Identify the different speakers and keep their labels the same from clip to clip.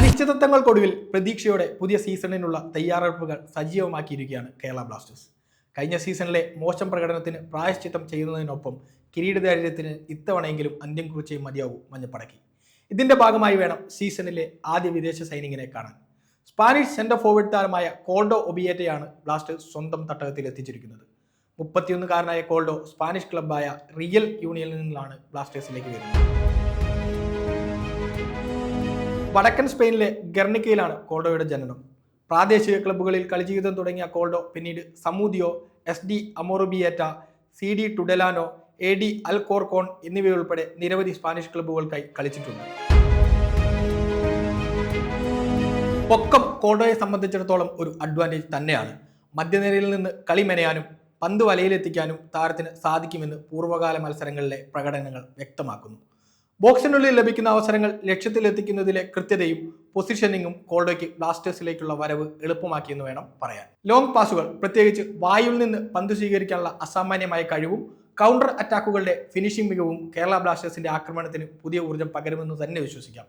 Speaker 1: അനിശ്ചിതത്വങ്ങൾക്കൊടുവിൽ പ്രതീക്ഷയോടെ പുതിയ സീസണിനുള്ള തയ്യാറെടുപ്പുകൾ സജീവമാക്കിയിരിക്കുകയാണ് കേരള ബ്ലാസ്റ്റേഴ്സ്. കഴിഞ്ഞ സീസണിലെ മോശം പ്രകടനത്തിന് പ്രായശ്ചിത്തം ചെയ്യുന്നതിനൊപ്പം കിരീടദാരിദ്ര്യത്തിന് ഇത്തവണയെങ്കിലും അന്ത്യം കുറിച്ചേ മതിയാവൂ മഞ്ഞപ്പടക്കി. ഇതിന്റെ ഭാഗമായി വേണം സീസണിലെ ആദ്യ വിദേശ സൈനികനെ കാണാൻ. സ്പാനിഷ് സെന്റർ ഫോർവേഡ് താരമായ കോൾഡോ ഒബിയേറ്റയാണ് ബ്ലാസ്റ്റേഴ്സ് സ്വന്തം തട്ടകത്തിൽ എത്തിച്ചിരിക്കുന്നത്. മുപ്പത്തിയൊന്നുകാരനായ കോൾഡോ സ്പാനിഷ് ക്ലബായ റിയൽ യൂണിയനിൽ നിന്നാണ് ബ്ലാസ്റ്റേഴ്സിലേക്ക് വരുന്നത്. വടക്കൻ സ്പെയിനിലെ ഗർണിക്കയിലാണ് കോൾഡോയുടെ ജനനം. പ്രാദേശിക ക്ലബ്ബുകളിൽ കളിജീവിതം തുടങ്ങിയ കോൾഡോ പിന്നീട് Zamudio S D Amorebieta C D Tudelano A D Alcorcon എന്നിവയുൾപ്പെടെ നിരവധി സ്പാനിഷ് ക്ലബ്ബുകൾക്കായി കളിച്ചിട്ടുണ്ട്. പൊക്കം കോൾഡോയെ സംബന്ധിച്ചിടത്തോളം ഒരു അഡ്വാന്റേജ് തന്നെയാണ്. മധ്യനിരയിൽ നിന്ന് കളി മെനയാനും പന്ത് വലയിലെത്തിക്കാനും താരത്തിന് സാധിക്കുമെന്ന് പൂർവകാല മത്സരങ്ങളിലെ പ്രകടനങ്ങൾ വ്യക്തമാക്കുന്നു. ബോക്സിനുള്ളിൽ ലഭിക്കുന്ന അവസരങ്ങൾ ലക്ഷ്യത്തിലെത്തിക്കുന്നതിലെ കൃത്യതയും പൊസിഷനിങ്ങും കോൾഡോയ്ക്ക് ബ്ലാസ്റ്റേഴ്സിലേക്കുള്ള വരവ് എളുപ്പമാക്കിയെന്ന് വേണം പറയാൻ. ലോങ് പാസുകൾ പ്രത്യേകിച്ച് വായുവിൽ നിന്ന് പന്ത് സ്വീകരിക്കാനുള്ള അസാമാന്യമായ കഴിവും കൗണ്ടർ അറ്റാക്കുകളുടെ ഫിനിഷിംഗ് മികവും കേരള ബ്ലാസ്റ്റേഴ്സിന്റെ ആക്രമണത്തിന് പുതിയ ഊർജം പകരുമെന്ന് തന്നെ വിശ്വസിക്കാം.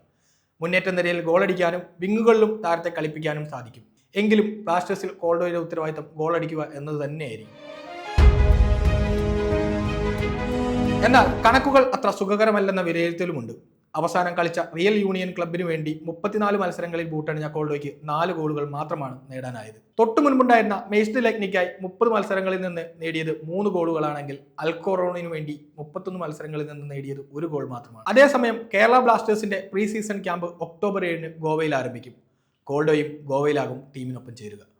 Speaker 1: മുന്നേറ്റ നിരയിൽ ഗോളടിക്കാനും വിങ്ങുകളിലും താരത്തെ കളിപ്പിക്കാനും സാധിക്കും. എങ്കിലും ബ്ലാസ്റ്റേഴ്സിൽ കോൾഡോയുടെ ഉത്തരവാദിത്തം ഗോളടിക്കുക എന്നത് തന്നെയായിരിക്കും. എന്നാൽ കണക്കുകൾ അത്ര സുഖകരമല്ലെന്ന വിലയിരുത്തലുമുണ്ട്. അവസാനം കളിച്ച റിയൽ യൂണിയൻ ക്ലബിനു വേണ്ടി മുപ്പത്തിനാല് മത്സരങ്ങളിൽ ബൂട്ടണിഞ്ഞ കോൾഡോയ്ക്ക് നാല് ഗോളുകൾ മാത്രമാണ് നേടാനായത്. തൊട്ടു മുൻപുണ്ടായിരുന്ന മെയ്സ്റ്റ് ലഗ്നിക്കായി മുപ്പത് മത്സരങ്ങളിൽ നിന്ന് നേടിയത് മൂന്ന് ഗോളുകളാണെങ്കിൽ അൽക്കോറോണിന് വേണ്ടി മുപ്പത്തൊന്ന് മത്സരങ്ങളിൽ നിന്ന് നേടിയത് ഒരു ഗോൾ മാത്രമാണ്. അതേസമയം കേരള ബ്ലാസ്റ്റേഴ്സിന്റെ പ്രീ സീസൺ ക്യാമ്പ് ഒക്ടോബർ ഏഴിന് ഗോവയിൽ ആരംഭിക്കും. കോൾഡോയും ഗോവയിലാകും ടീമിനൊപ്പം ചേരുക.